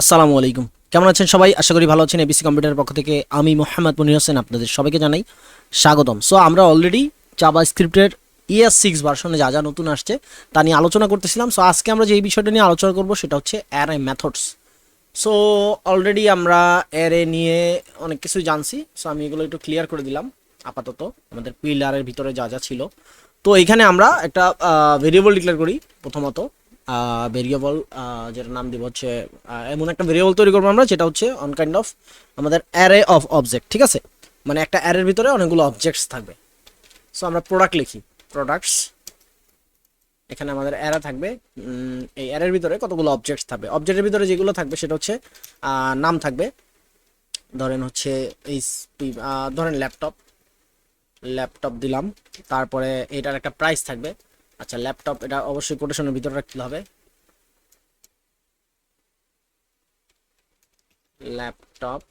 আসসালামু আলাইকুম। কেমন আছেন সবাই? আশা করি ভালো আছেন। এবিসি কম্পিউটারের পক্ষ থেকে আমি মোহাম্মদ মনির হোসেন আপনাদের সবাইকে জানাই স্বাগতম। সো আমরা অলরেডি জাভা স্ক্রিপ্টের ইএস সিক্স ভার্সনে যা যা নতুন আসছে তা নিয়ে আলোচনা করতেছিলাম। সো আজকে আমরা যে বিষয়টা নিয়ে আলোচনা করব সেটা হচ্ছে অ্যারে মেথডস সো অলরেডি আমরা অ্যারে নিয়ে অনেক কিছু জানছি। সো আমি এগুলো একটু ক্লিয়ার করে দিলাম। আপাতত আমাদের পিলারের ভিতরে যা যা ছিল। তো, এখানে আমরা একটা ভেরিয়েবল ডিক্লেয়ার করি প্রথমত। ভেরিয়েবল যেটা নাম দিব হচ্ছে এমন একটা ভেরিয়েবল তৈরি করব আমরা যেটা হচ্ছে অন কাইন্ড অফ আমাদের অ্যারে অফ অবজেক্ট ঠিক আছে? মানে একটা অ্যারের ভিতরে অনেকগুলো অবজেক্টস থাকবে। সো আমরা প্রোডাক্ট লিখি। প্রোডাক্টস এখানে আমাদের অ্যারা থাকবে। এই অ্যারের ভিতরে কতগুলো অবজেক্টস থাকবে? অবজেক্টের ভিতরে যেগুলো থাকবে, সেটা হচ্ছে নাম থাকবে। ধরেন হচ্ছে এই ধরেন ল্যাপটপ ল্যাপটপ দিলাম। তারপরে এটার একটা প্রাইস থাকবে। আচ্ছা ল্যাপটপ এটা অবশ্যই কোটেশনের ভিতরে রাখতে হবে। ল্যাপটপ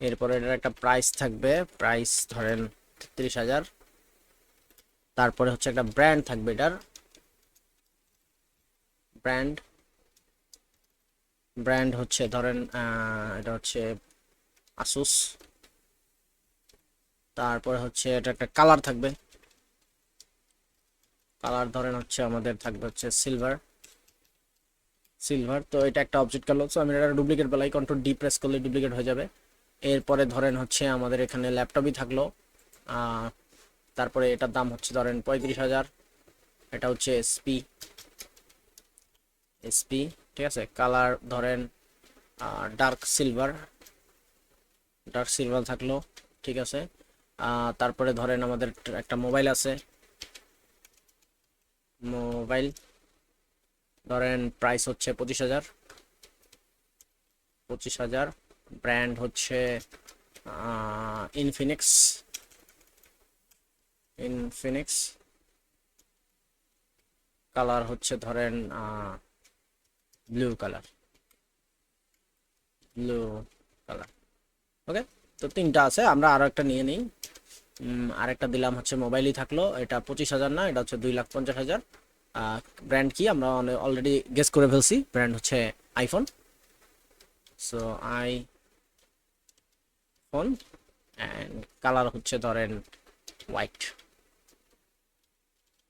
এরপরে এটার একটা প্রাইস থাকবে প্রাইস ধরেন তেত্রিশ হাজার। তারপরে হচ্ছে একটা ব্র্যান্ড থাকবে এটার। ব্র্যান্ড ব্র্যান্ড হচ্ছে ধরেন এটা হচ্ছে আসুস তারপরে হচ্ছে এটা একটা কালার থাকবে। কালার ধরেন হচ্ছে আমাদের থাকবে হচ্ছে সিলভার সিলভার তো এটা একটা অবজেক্ট কালো সো আমি এটা ডুপ্লিকেট বেলাই কন্ট্রোল ডি প্রেস করলে ডুপ্লিকেট হয়ে যাবে। এরপরে ধরেন হচ্ছে আমাদের এখানে ল্যাপটপই থাকল তারপরে এটার দাম হচ্ছে ধরেন পঁয়ত্রিশ হাজার, এটা হচ্ছে এসপি এসপি ঠিক আছে? কালার ধরেন ডার্ক সিলভার ডার্ক সিলভার থাকল, ঠিক আছে? তারপরে ধরেন আমাদের একটা মোবাইল আছে মোবাইল। ধরেন প্রাইস হচ্ছে পঁচিশ হাজার। পঁচিশ হাজার। ব্র্যান্ড হচ্ছে ইনফিনিক্স ইনফিনিক্স কালার হচ্ছে ধরেন blue colour blue colour okay তো তিনটা আছে, আমরা আরও একটা নিয়ে নিই। আরেকটা দিলাম হচ্ছে মোবাইলই থাকল, এটা পঁচিশ হাজার না, এটা হচ্ছে দুই লাখ পঞ্চাশ হাজার। ব্র্যান্ড কি? আমরা অলরেডি গেস করে ফেলছি ব্র্যান্ড হচ্ছে iPhone so iPhone and colour হচ্ছে ধরেন হোয়াইট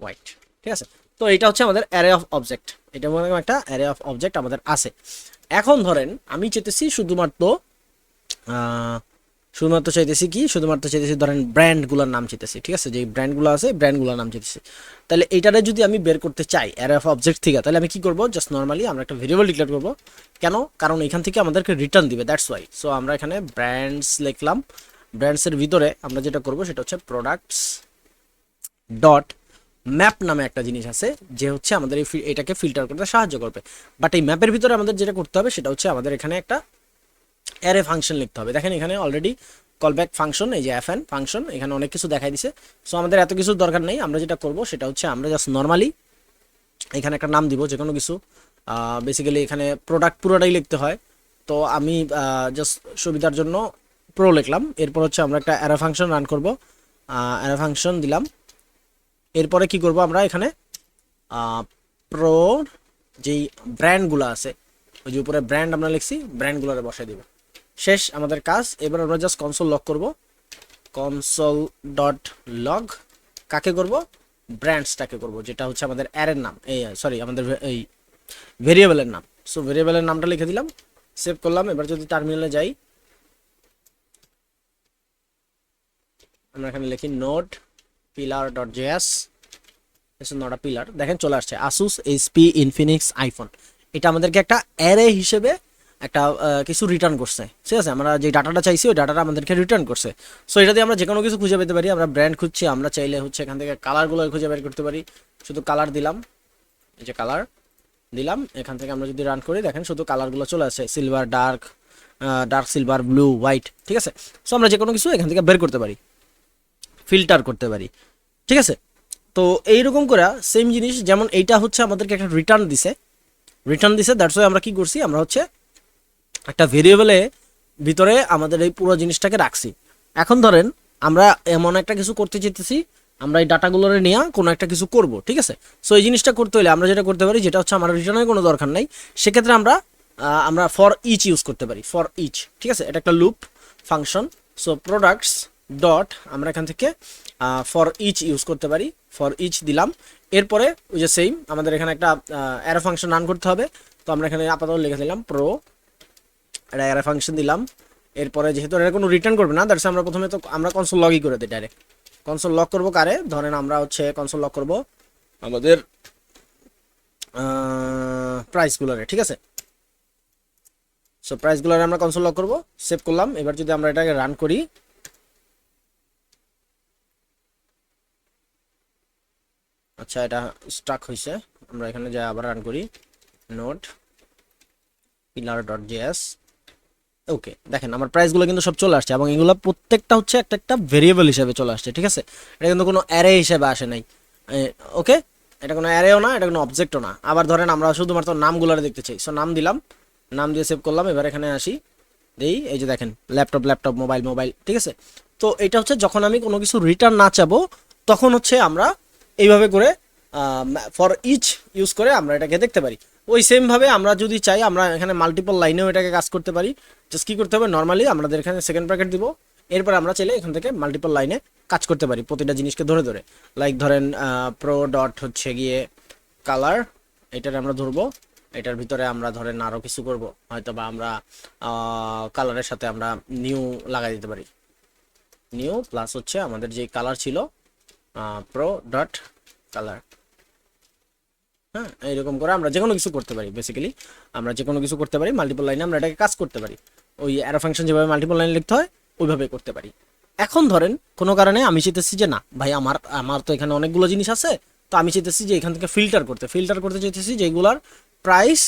হোয়াইট ঠিক আছে? তো এটা হচ্ছে আমাদের অ্যারে অফ অবজেক্ট এটা মনে একটা অ্যারে অফ অবজেক্ট আমাদের আছে। এখন ধরেন, আমি চেতেছি শুধুমাত্র শুধুমাত্র চাইতেছি কি, শুধুমাত্র চাইতেছি ধরেন ব্র্যান্ডগুলোর নাম চাইতেছি, ঠিক আছে? যে ব্র্যান্ডগুলো আছে ব্র্যান্ডগুলোর নাম চাইতেছি। তাহলে এইটারে যদি আমি বের করতে চাই অ্যারে অফ অবজেক্ট থেকে, তাহলে আমি কি করব? জাস্ট নর্মালি আমরা একটা ভেরিয়েবল ডিক্লেয়ার করব। কেন? কারণ এখান থেকে আমাদেরকে রিটার্ন দিবে দ্যাটস ওয়াই সো আমরা এখানে ব্র্যান্ডস লিখলাম। ব্র্যান্ডসের ভিতরে আমরা যেটা করব, সেটা হচ্ছে প্রোডাক্টস ডট ম্যাপ নামে একটা জিনিস আছে, যে হচ্ছে আমাদের এই এটাকে ফিল্টার করতে সাহায্য করবে। বাট এই ম্যাপের ভিতরে আমাদের যেটা করতে হবে, সেটা হচ্ছে আমাদের এখানে একটা অ্যারে ফাংশন লিখতে হবে। দেখেন এখানে অলরেডি কলব্যাক ফাংশন এই যে এফ এন ফাংশন এখানে অনেক কিছু দেখাই দিছে। সো আমাদের এত কিছু দরকার নেই, আমরা যেটা করব সেটা হচ্ছে আমরা জাস্ট নর্মালি এখানে একটা নাম দিব যে কোনো কিছু বেসিক্যালি এখানে প্রোডাক্ট পুরোটাই লিখতে হয়। তো আমি জাস্ট সুবিধার জন্য প্রো লিখলাম। এরপর হচ্ছে আমরা একটা অ্যারে ফাংশন রান করব। অ্যারে ফাংশন দিলাম। এরপরে কি করব আমরা এখানে? প্রো যেই ব্র্যান্ডগুলো আছে, ওই যে উপরে ব্র্যান্ড আমরা লিখছি ব্র্যান্ডগুলোরে বসাই দিব। শেষ আমাদের কাজ। এবার আমরা জাস্ট কনসোল লক করব। কনসোল ডট লগ কাকে করব? ব্র্যান্ডসটাকে করব, যেটা হচ্ছে আমাদের অ্যারের নাম। এই সরি আমাদের এই ভেরিয়েবলের নাম। সো ভেরিয়েবলের নামটা লিখে দিলাম সেভ করলাম। এবার যদি টার্মিনালে যাই, আমরা এখানে লিখি node filter dot JS not a filter দেখেন চলে আসছে আসুস এইচপি ইনফিনিক্স আইফোন এটা আমাদেরকে একটা অ্যারে হিসেবে একটা কিছু রিটার্ন করছে। ঠিক আছে? আমরা যে ডাটাটা চাইছি, ওই ডাটাটা আমাদেরকে রিটার্ন করছে। সো এটা দিয়ে আমরা যে কোনো কিছু খুঁজে পেতে পারি। আমরা ব্র্যান্ড খুঁজছি, আমরা চাইলে হচ্ছে এখান থেকে কালারগুলো খুঁজে বের করতে পারি। শুধু কালার দিলাম। এই যে কালার দিলাম। এখান থেকে আমরা যদি রান করি, দেখেন শুধু কালারগুলো চলে আসে। Silver dark dark silver blue white ঠিক আছে? সো আমরা যে কোনো কিছু এখান থেকে বের করতে পারি। ফিল্টার করতে পারি। ঠিক আছে? তো এইরকম করে সেম জিনিস, যেমন এইটা হচ্ছে আমাদেরকে একটা রিটার্ন দিছে। রিটার্ন দিছে দ্যাটস ওয়াই আমরা কি করছি? আমরা হচ্ছে একটা ভেরিয়েবলে ভিতরে আমাদের এই পুরো জিনিসটাকে রাখছি। এখন ধরেন, আমরা এমন একটা কিছু করতে চেতেছি আমরা এই ডাটাগুলোরে নিয়ে কোনো একটা কিছু করব, ঠিক আছে? সো এই জিনিসটা করতে হলে আমরা যেটা করতে পারি, যেটা হচ্ছে আমার রিটার্নের কোনো দরকার নাই, সেক্ষেত্রে আমরা আমরা ফর ইচ ইউজ করতে পারি ফর ইচ ঠিক আছে? এটা একটা loop function so products dot আমরা এখান থেকে ফর ইচ ইউজ করতে পারি ফর ইচ দিলাম। এরপরে ওই যে সেম আমাদের এখানে একটা অ্যারো ফাংশন রান করতে হবে। তো আমরা এখানে আপাতত লিখে দিলাম প্রো একটা অ্যারো ফাংশন দিলাম। এরপরে যেহেতু এটা কোনো রিটার্ন করবে না দ্যাটস আমরা প্রথমে তো আমরা কনসোল লগই করে দিই ডাইরেক্ট কনসোল লক করব কারে? ধরেন আমরা হচ্ছে কনসোল লক করব আমাদের প্রাইসগুলোরে ঠিক আছে? সো প্রাইসগুলোরে আমরা কনসোল লক করব সেভ করলাম। এবার যদি আমরা এটাকে রান করি আচ্ছা এটা স্টাক হয়েছে আমরা এখানে যাই আবার রান করি node filter dot JS okay দেখেন, আমার প্রাইসগুলো কিন্তু সব চলে আসছে এবং এগুলো প্রত্যেকটা হচ্ছে একটা একটা ভেরিয়েবল হিসেবে চলে আসছে, ঠিক আছে? এটা কিন্তু কোনো অ্যারে হিসেবে আসে নাই। ওকে এটা কোনো অ্যারেও না, এটা কোনো অবজেক্টও না। আবার ধরেন আমরা শুধুমাত্র নামগুলো দেখতে চাই। সো নাম দিলাম, নাম দিয়ে সেভ করলাম, এবার এখানে আসি, দেই, এই যে দেখেন ল্যাপটপ ল্যাপটপ মোবাইল মোবাইল ঠিক আছে? তো এটা হচ্ছে যখন আমি কোনো কিছু রিটার্ন না চাবো, তখন হচ্ছে আমরা এইভাবে করে ফর ইচ ইউজ করে আমরা এটাকে দেখতে পারি। ওই সেমভাবে আমরা যদি চাই, আমরা এখানে মাল্টিপল লাইনেও এটাকে কাজ করতে পারি। জাস্ট কী করতে হবে? নর্মালি আমাদের এখানে সেকেন্ড ব্র্যাকেট দিব। এরপর আমরা চাইলে এখান থেকে মাল্টিপল লাইনে কাজ করতে পারি প্রতিটা জিনিসকে ধরে ধরে। লাইক ধরেন প্রো ডট হচ্ছে গিয়ে কালার এটার আমরা ধরবো। এটার ভিতরে আমরা ধরেন আরও কিছু করব। হয়তো বা আমরা কালারের সাথে আমরা নিউ লাগাই দিতে পারি। নিউ প্লাস হচ্ছে আমাদের যে কালার ছিল প্রো ডট কালার হ্যাঁ এইরকম করে আমরা যে কোনো কিছু করতে পারি বেসিক্যালি আমরা যে কোনো কিছু করতে পারি মাল্টিপল লাইনে আমরা এটাকে কাজ করতে পারি। ওই অ্যারো ফাংশন যেভাবে মাল্টিপল লাইন লিখতে হয় ওইভাবে করতে পারি। এখন ধরেন, কোনো কারণে আমি চাইতেছি যে না, ভাই আমার আমার তো এখানে অনেকগুলো জিনিস আছে, তো আমি চাইতেছি যে এখান থেকে ফিল্টার করতে। ফিল্টার করতে চাইতেছি যেগুলার প্রাইস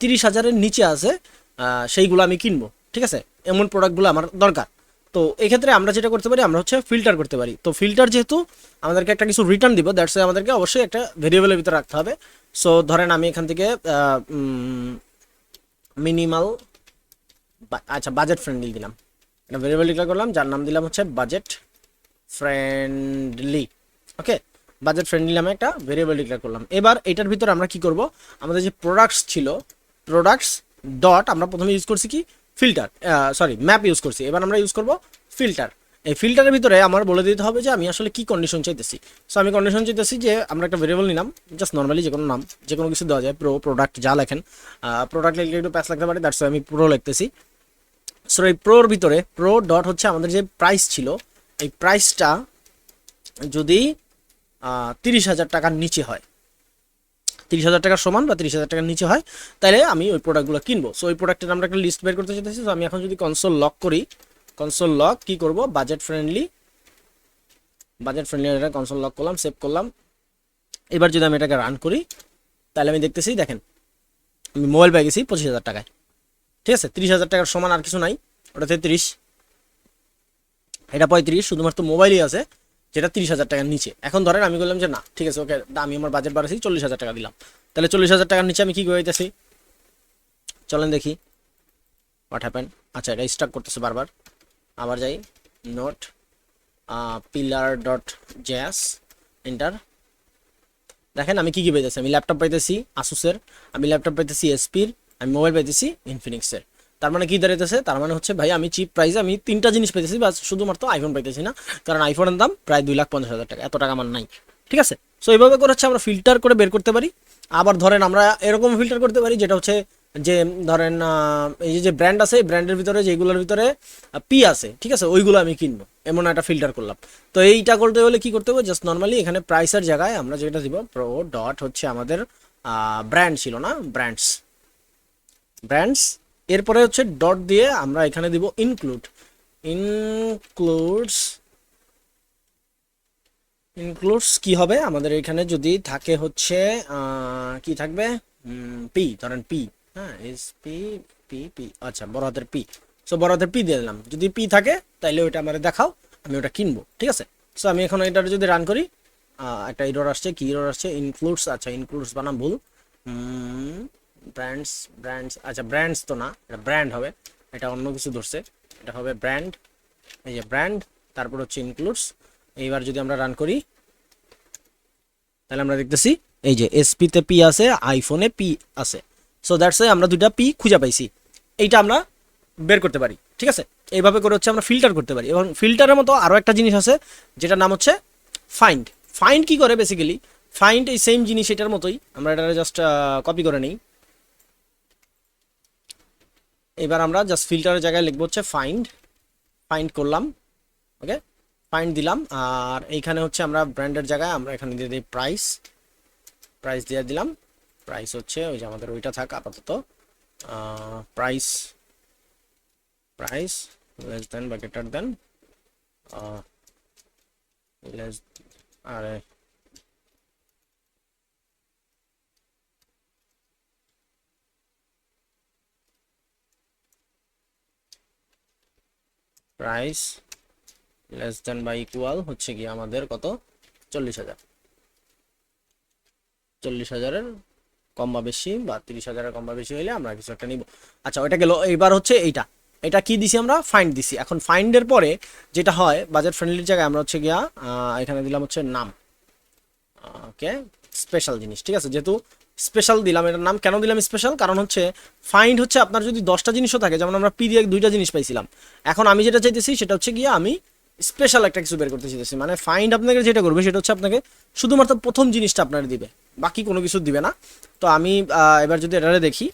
তিরিশ হাজারের নিচে আছে সেইগুলো আমি কিনবো, ঠিক আছে? এমন প্রোডাক্টগুলো আমার দরকার। তো এই ক্ষেত্রে আমরা যেটা করতে পারি, আমরা হচ্ছে ফিল্টার করতে পারি। তো ফিল্টার যেহেতু আমাদেরকে একটা কিছু রিটার্ন দিব দ্যাটস আমাদেরকে অবশ্যই একটা ভেরিয়েবলের ভিতরে রাখতে হবে। সো ধরেন আমি এখান থেকে মিনিমাল আচ্ছা বাজেট ফ্রেন্ডলি দিলাম। একটা ভেরিয়েবল ডিক্লেয়ার করলাম, যার নাম দিলাম হচ্ছে budget friendly okay budget friendly নামে একটা ভেরিয়েবল ডিক্লেয়ার করলাম। এবার এটার ভিতরে আমরা কি করব? আমাদের যে প্রোডাক্টস ছিল প্রোডাক্টস ডট আমরা প্রথমে ইউজ করছি কি? ফিল্টার সরি ম্যাপ ইউজ করছি। এবার আমরা ইউজ করব ফিল্টার এই ফিল্টারের ভিতরে আমার বলে দিতে হবে যে আমি আসলে কি কন্ডিশন চাইতেছি। সো আমি কন্ডিশন চাইতেছি যে আমরা একটা ভেরিয়েবল নিলাম জাস্ট নর্মালি যে কোনো নাম যে কোনো কিছু দেওয়া যায় প্রো প্রোডাক্ট যা লেখেন। প্রোডাক্ট লিখলে একটু প্যাস লাগতে পারে দ্যাটস আমি প্রো লিখতেছি। সো এই প্রোর ভিতরে প্রো ডট হচ্ছে আমাদের যে প্রাইস ছিল, এই প্রাইসটা যদি তিরিশ হাজার টাকার নিচে হয় তিরিশ হাজার টাকার সমান বা তিরিশ হাজার টাকার নিচে হয় তাহলে আমি ওই প্রোডাক্টগুলো কিনবো। সো ওই প্রোডাক্টের আমরা একটা লিস্ট বের করতে চাইতেছি। তো আমি এখন যদি কনসোল লক করি কনসোল লক কি করব? বাজেট ফ্রেন্ডলি বাজেট ফ্রেন্ডলি এটা কনসোল লক করলাম সেভ করলাম। এবার যদি আমি এটাকে রান করি তাহলে আমি দেখতেছি, দেখেন, আমি মোবাইল পেয়ে গেছি পঁচিশ হাজার টাকায়। ঠিক আছে? তিরিশ হাজার টাকার সমান আর কিছু নাই, ওটা তেত্রিশ। এটা পঁয়ত্রিশ, শুধুমাত্র মোবাইলই আছে। যেটা তিরিশ হাজার টাকার নিচে। এখন ধরেন আমি বললাম যে, না, ঠিক আছে, ওকে, আমি আমার বাজেট বাড়াচ্ছি, চল্লিশ হাজার টাকা দিলাম। তাহলে চল্লিশ হাজার টাকার নিচে আমি কি করতেছি চলেন দেখি। হোয়াট হ্যাপেন আচ্ছা এটা স্টার্ট করতেছে বারবার। আবার যাই। Node filter dot JS enter দেখেন আমি কি কি পাইতেছি? আমি ল্যাপটপ পাইতেছি আসুসের আমি ল্যাপটপ পাইতেছি এসপির আমি মোবাইল পাইতেছি ইনফিনিক্সের তার মানে কি দাঁড়াইতেছে? তার মানে হচ্ছে, ভাই, আমি চিপ প্রাইসে আমি তিনটা জিনিস পেতেছি বা শুধুমাত্র আইফোন পাইতেছি না। কারণ আইফোনের দাম প্রায় দুই লাখ পঞ্চাশ হাজার টাকা, এত টাকা আমার নাই। ঠিক আছে? সো এইভাবে করে হচ্ছে আমরা ফিল্টার করে বের করতে পারি। আবার ধরেন আমরা এরকম ফিল্টার করতে পারি, যেটা হচ্ছে যে, ধরেন এই যে ব্র্যান্ড আছে, এই ব্র্যান্ডের ভিতরে যেগুলোর ভিতরে পি আছে, ঠিক আছে? ওইগুলো আমি কিনবো, এমন একটা ফিল্টার করলাম। তো এইটা করতে হলে কি করতে হবে? জাস্ট নর্মালি এখানে প্রাইসের জায়গায় আমরা যেটা দিব প্রো ডট হচ্ছে আমাদের ব্র্যান্ড ছিল না ব্র্যান্ডস ব্র্যান্ডস এরপরে হচ্ছে ডট দিয়ে আমরা এখানে দিব ইনক্লুড ইনক্লুডস ইনক্লুডস কি হবে? আমাদের এখানে যদি থাকে হচ্ছে কি থাকবে? পি ধরেন পি হ্যাঁ এস পি পি পি আচ্ছা বড় হাতের পি সো বড় হাতের পি দিয়ে দিলাম। যদি পি থাকে তাহলে ওইটা আমার দেখাও, আমি ওটা কিনবো, ঠিক আছে? সো আমি এখন এটা যদি রান করি একটা ইরোর আসছে, কি ইরোর আসছে? ইনক্লুডস আচ্ছা ইনক্লুডস বানাম ভুল। ব্র্যান্ডস ব্র্যান্ডস আচ্ছা ব্র্যান্ডস তো না, এটা ব্র্যান্ড হবে, এটা অন্য কিছু ধরছে, এটা হবে ব্র্যান্ড এই যে ব্র্যান্ড তারপর হচ্ছে ইনক্লুডস এইবার যদি আমরা রান করি, তাহলে আমরা দেখতেছি, এই যে এসপিতে পি আছে আইফোনে পি আছে সো দ্যাটস আমরা দুইটা পি খুঁজে পাইছি, এইটা আমরা বের করতে পারি, ঠিক আছে? এইভাবে করে হচ্ছে আমরা ফিল্টার করতে পারি, এবং ফিল্টারের মতো আরও একটা জিনিস আছে, যেটার নাম হচ্ছে ফাইন্ড ফাইন্ড কি করে বেসিক্যালি ফাইন্ড এই সেম জিনিস এটার মতোই, আমরা এটা জাস্ট কপি করে নিই এবার আমরা জাস্ট ফিল্টারের জায়গায় লিখব হচ্ছে ফাইন্ড ফাইন্ড করলাম ওকে ফাইন্ড দিলাম, আর এইখানে হচ্ছে আমরা ব্র্যান্ডের জায়গায় আমরা এখানে দিয়ে দিই প্রাইস প্রাইস দিয়ে দিলাম প্রাইস হচ্ছে ওই যে আমাদের ওইটা থাক আপাতত প্রাইস প্রাইস লেস দেন বা গ্রেটার দেন লেস আরে প্রাইস লেস দেন বা ইকুয়াল হচ্ছে কি আমাদের কত? চল্লিশ হাজার। চল্লিশ হাজারের কম বা বেশি বা তিরিশ হাজারের কম বা বেশি হলে আমরা কিছু একটা নিব। আচ্ছা ওইটা গেল। এইবার হচ্ছে এইটা। এটা কি দিছি আমরা? ফাইন্ড দিছি। এখন ফাইন্ডের পরে যেটা হয় বাজেট ফ্রেন্ডলির জায়গায় আমরা হচ্ছে গিয়া এখানে দিলাম হচ্ছে নাম। ওকে স্পেশাল জিনিস, ঠিক আছে? যেহেতু স্পেশাল দিলাম। এটার নাম কেন দিলাম স্পেশাল কারণ হচ্ছে ফাইন্ড হচ্ছে আপনার যদি দশটা জিনিসও থাকে, যেমন আমরা পি দিয়ে দুইটা জিনিস পাইছিলাম। এখন আমি যেটা চাইতেছি সেটা হচ্ছে গিয়ে আমি স্পেশাল একটা কিছু বের করতে চাইতেছি। মানে ফাইন্ড আপনাকে যেটা করবে সেটা হচ্ছে আপনাকে শুধুমাত্র প্রথম জিনিসটা আপনার দিবে, বাকি কোনো কিছু দিবে না। তো আমি এবার যদি এটারে দেখি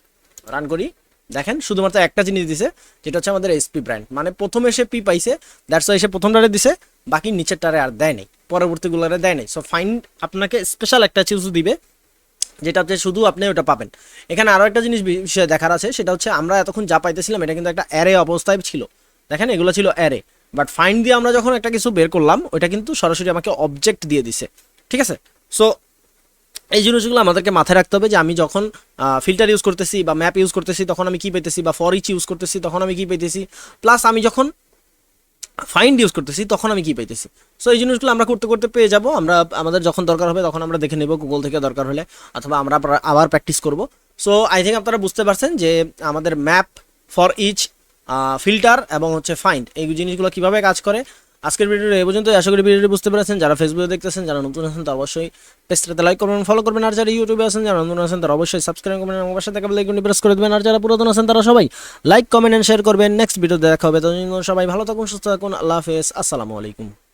রান করি, দেখেন শুধুমাত্র একটা জিনিস দিছে, যেটা হচ্ছে আমাদের এসপি ব্র্যান্ড মানে প্রথমে সে পি পাইছে দ্যাটস ওয়াই এসে প্রথমটারে দিছে, বাকি নিচেরটারে আর দেয় নাই, পরবর্তীগুলোরে দেয় নাই। সো ফাইন্ড আপনাকে স্পেশাল একটা চিজ দিবে যেটা হচ্ছে শুধু আপনি ওটা পাবেন। এখানে আরও একটা জিনিস বিষয়ে দেখার আছে, সেটা হচ্ছে আমরা এতক্ষণ যা পাইতেছিলাম, এটা কিন্তু একটা অ্যারে অবস্থায় ছিল। দেখেন, এগুলো ছিল অ্যারে বাট ফাইন্ড দিয়ে আমরা যখন একটা কিছু বের করলাম ওইটা কিন্তু সরাসরি আমাকে অবজেক্ট দিয়ে দিছে। ঠিক আছে? সো এই জিনিসগুলো আমাদেরকে মাথায় রাখতে হবে যে আমি যখন ফিল্টার ইউজ করতেছি বা ম্যাপ ইউজ করতেছি, তখন আমি কি পেতেছি বা ফর ইচ ইউজ করতেছি, তখন আমি কি পেতেছি প্লাস আমি যখন ফাইন্ড ইউজ করতেছি, তখন আমি কি পাইতেছি? সো এই জিনিসগুলো আমরা করতে করতে পেয়ে যাব। আমরা, আমাদের যখন দরকার হবে, তখন আমরা দেখে নেব গুগল থেকে দরকার হলে, অথবা আমরা আবার- আবার প্র্যাকটিস করব। সো আই থিঙ্ক আপনারা বুঝতে পারছেন যে আমাদের ম্যাপ ফর ইচ ফিল্টার এবং হচ্ছে ফাইন্ড এই জিনিসগুলো কীভাবে কাজ করে আজকের ভিডিওটা এই পর্যন্ত আশা করি ভিডিওটি বুঝতে পেরেছেন। যারা ফেসবুকে দেখতেছেন, যারা নতুন আছেন, তারা অবশ্যই পেজটাতে লাইক করবেন ফলো করবেন। আর যারা ইউটিউবে আছেন, যারা নতুন আছেন, তারা অবশ্যই সাবস্ক্রাইব করবেন এবং পাশে থাকা বেলাইকনটি প্রেস করে দেবেন। আর যারা পুরাতন আছেন, তারা সবাই লাইক কমেন্ট এন্ড শেয়ার করবেন। নেক্সট ভিডিওতে দেখা হবে। ততদিন সবাই ভালো থাকুন, সুস্থ থাকুন। আল্লাহ হাফেজ। আসসালামু আলাইকুম।